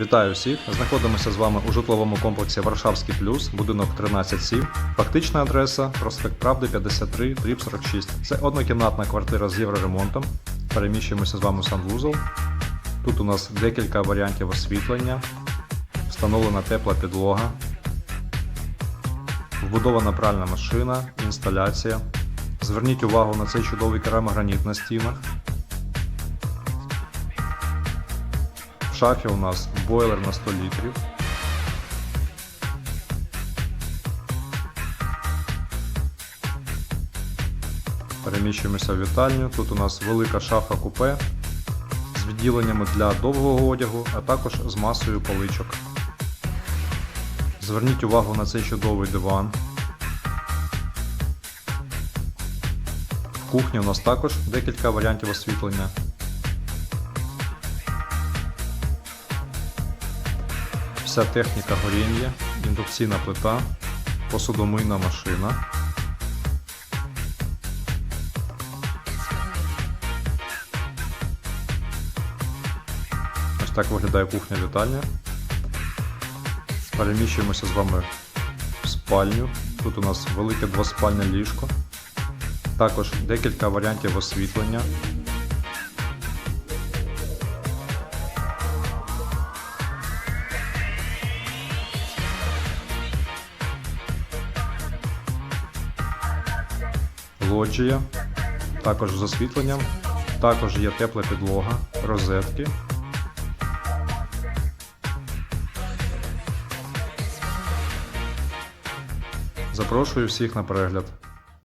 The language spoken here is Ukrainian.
Вітаю всіх! Знаходимося з вами у житловому комплексі Варшавський плюс, будинок 13-7. Фактична адреса проспект Правди 53, дріб 46. Це однокімнатна квартира з євроремонтом. Переміщуємося з вами у санвузол. Тут у нас декілька варіантів освітлення, встановлена тепла підлога, вбудована пральна машина, інсталяція. Зверніть увагу на цей чудовий керамограніт на стінах. Шафі у нас бойлер на 100 літрів. Переміщуємося в вітальню. Тут у нас велика шафа купе з відділеннями для довгого одягу, а також з масою поличок. Зверніть увагу на цей чудовий диван. В кухні у нас також декілька варіантів освітлення. Вся техніка горіння, індукційна плита, посудомийна машина. Ось так виглядає кухня вітальня. Переміщуємося з вами в спальню. Тут у нас велике двоспальне ліжко. Також декілька варіантів освітлення. Лоджія, також з освітленням, також є тепла підлога, розетки. Запрошую всіх на перегляд.